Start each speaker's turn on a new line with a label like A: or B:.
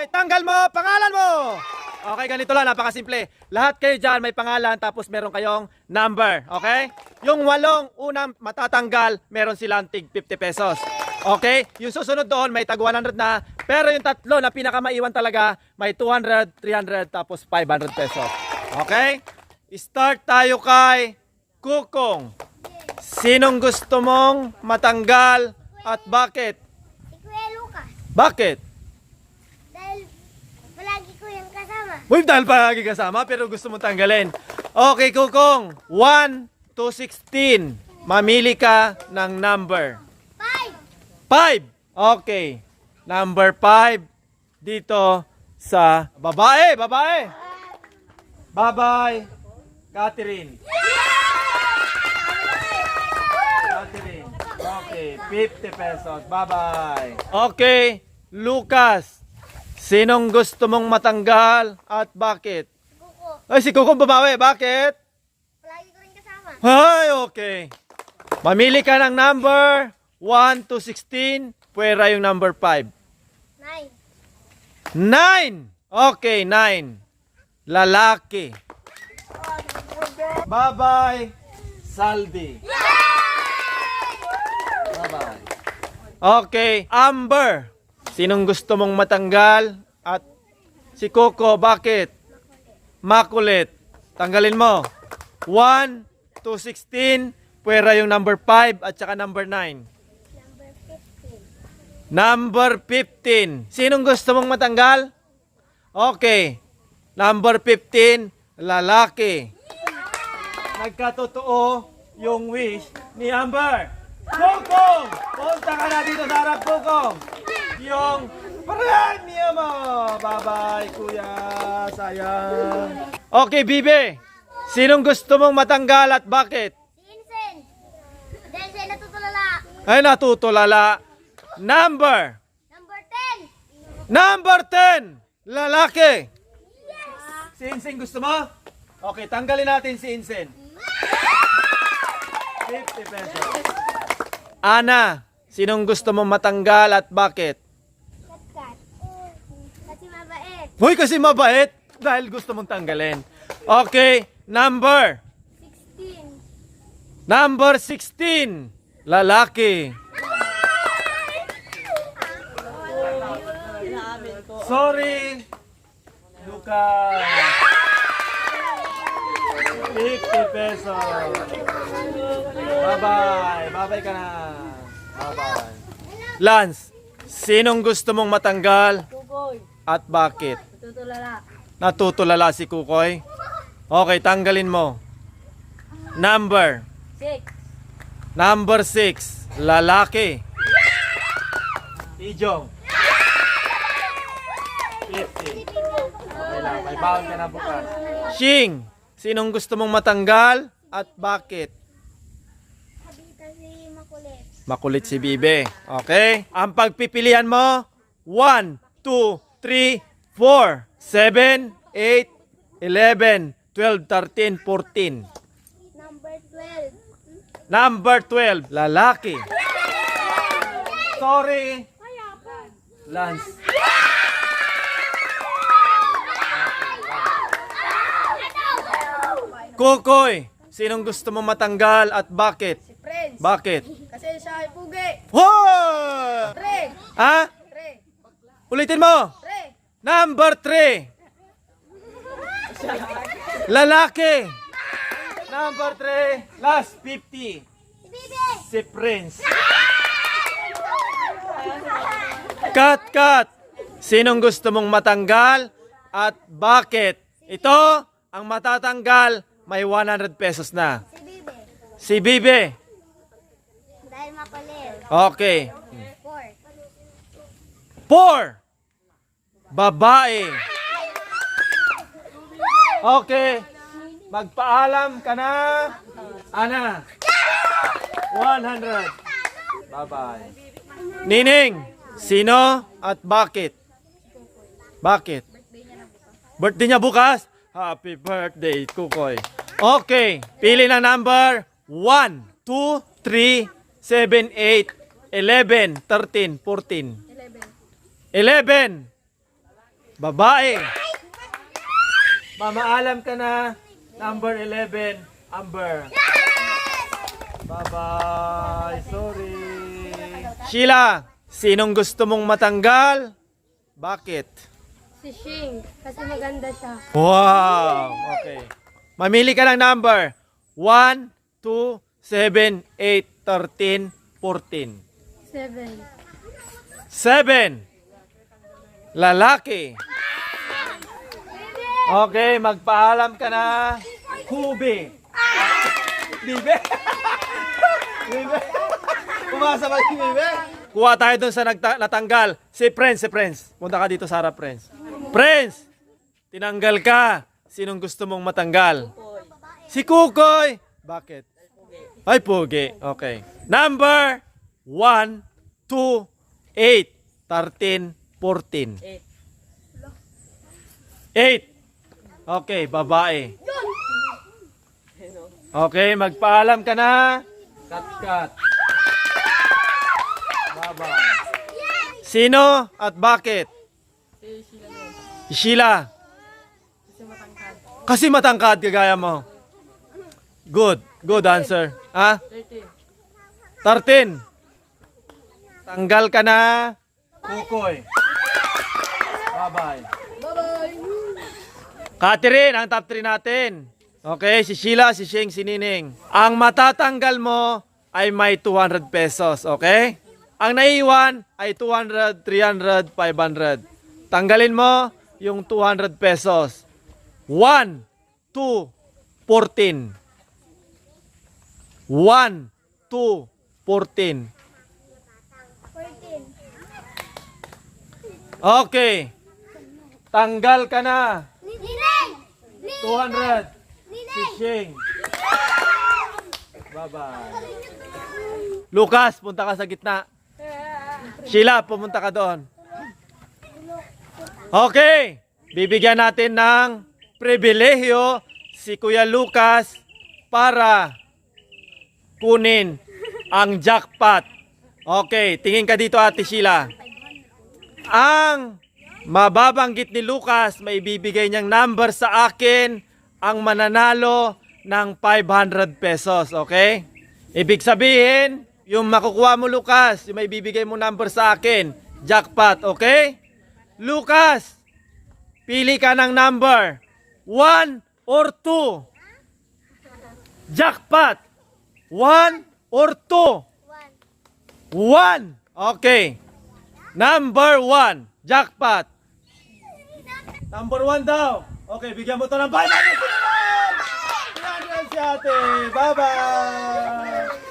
A: Okay, tanggal mo, pangalan mo. Okay, ganito lang, napakasimple. Lahat kayo dyan may pangalan tapos meron kayong number. Okay? Yung walong unang matatanggal, meron silang tig 50 pesos. Okay? Yung susunod doon, may tag 100 na. Pero yung tatlo na pinakamaiwan talaga, may 200, 300, tapos 500 pesos. Okay? Start tayo kay Kukong. Sinong gusto mong matanggal at bakit?
B: Si Kuya Lucas.
A: Bakit?
B: Dahil palagi ko yung
A: Uy, dahil palagi kasama pero gusto mong tanggalin. Okay, Kukong. 1 to 16. Mamili ka ng number.
B: Five.
A: 5. Okay. Number 5 dito sa babae, babae. Bye-bye. Catherine. Catherine. Okay, 50 pesos. Bye-bye. Okay, Lucas. Sinong gusto mong matanggal at bakit?
B: Kuko.
A: Ay, si Kuko babae. Bakit?
B: Palagi ko rin kasama.
A: Ay, okay. Mamili ka ng number 1 to 16. Pwera yung number 5.
B: Nine.
A: 9! Okay, 9. Lalaki. Bye-bye, Saldi. Bye-bye. Okay, Amber. Sinong gusto mong matanggal? Si Coco, bakit? Makulit. Tanggalin mo. 1 to 16. Pwera yung number 5 at saka number 9.
B: Number
A: Number 15.
B: 15.
A: Sinong gusto mong matanggal? Okay. Number 15, lalaki. Nagkatotoo yung wish ni Amber. Kukong! Punta ka na dito sa harap, Kukong. Yung premio mo. Bye-bye, kuya. Sayang. Okay, Bibe. Sinong gusto mong matanggal at bakit?
B: Insen. Dahil siya natutulala.
A: Ay, natutulala. Number.
B: Number 10.
A: Number 10, lalaki. Si Insen gusto mo? Okay, tanggalin natin si Insen. 50 pesos. Ana, sinong gusto mong matanggal at bakit?
B: Katkat. Kasi mabait.
A: Hoy, kasi mabait dahil gusto mong tanggalin. Okay, number.
B: 16.
A: Number 16, lalaki. Sorry, Lucas. 50 pesos. Bye-bye. Bye-bye ka na. Bye-bye. Lance, sinong gusto mong matanggal at bakit?
C: Tutulala.
A: Natutulala si Kukoy? Okay, tanggalin mo. Number.
C: Six.
A: Number 6, lalaki. Ijong. 50. Okay lang, may baon ka na bukas. Shing, sinong gusto mong matanggal at bakit?
B: Makulit.
A: Makulit si Bibe. Okay? Ang pagpipilian mo, 1, 2, 3, 4, 7, 8, 11, 12, 13, 14.
B: Number 12.
A: Number 12, lalaki. Sorry. Lance. Kukoy, sinong gusto mo matanggal at bakit?
C: Si Prince.
A: Bakit?
C: Kasi siya ay pugi.
A: Hoy!
C: Tre.
A: Ha?
C: Tre.
A: Ulitin mo.
C: Tre.
A: Number 3. Lalaki. Number 3, last 50.
B: Si
A: Prince. Cut, cut. Sinong gusto mong matanggal at bakit? Ito, ang matatanggal, may 100 pesos na.
B: Si Bibi.
A: Si Bibe.
B: Dahil makulit.
A: Okay.
B: 4.
A: Four. Babae. Okay. Magpaalam ka na. Ana. 100. Bye-bye. Nining, sino at bakit? Bakit? Birthday niya bukas? Happy birthday, Kukoy. Okay, pili ng number 1, 2, 3, 7, 8, 11, 13, 14. 11. 11. Babae. Mamaalam ka na. Number 11, Amber. Bye-bye. Sorry. Sheila, sinong gusto mong matanggal? Bakit?
C: Si Shing. Kasi maganda siya.
A: Wow! Okay. Mamili ka ng number. 1, 2, 7, 8, 13, 14.
C: Seven.
A: 7. Lalaki. Okay, magpaalam ka na. Kubi. Bibe. Bibe. Umasa ba si Bibe? Kuha tayo dun sa natanggal. Si Prince, si Prince. Punta ka dito, Sarah Prince. Prince! Tinanggal ka. Sinong gusto mong matanggal? Si Kukoy. Bakit? Ay, pugi. Okay. Number 1, 2, 8, 13, 14. 8. Okay, babae. Okay, magpaalam ka na. Cut, cut. Bye-bye. Sino at bakit? Si Sheila. Kasi matangkad kagaya mo. Good. Good answer. Ha? 13. Tanggal ka na. Kukoy. Bye-bye. Catherine, ang top 3 natin. Okay, si Sheila, si Sheng, si Nining. Ang matatanggal mo ay may 200 pesos, okay? Ang naiwan ay 200, 300, 500. Tanggalin mo yung 200 pesos. 1, 2, 14. 1, 2, 14.
B: 14.
A: Okay. Tanggal ka na.
B: Nineng!
A: 200. Si! Sheng. Bye-bye. Lucas, punta ka sa gitna. Sheila, pumunta ka doon. Okay. Bibigyan natin ng pribilehyo si Kuya Lucas para kunin ang jackpot. Okay, tingin ka dito Ate Sheila. Ang mababanggit ni Lucas, may bibigay niyang number sa akin ang mananalo ng 500 pesos, okay? Ibig sabihin, yung makukuha mo Lucas, yung may bibigay mo number sa akin, jackpot, okay? Lucas, pili ka ng number, 1 or 2. Jackpot, 1 or 2.
B: One.
A: 1. Okay. Number 1. Jackpot! Number 1 daw. Okay, bigyan mo to ng 500! Yan si ate. Bye-bye!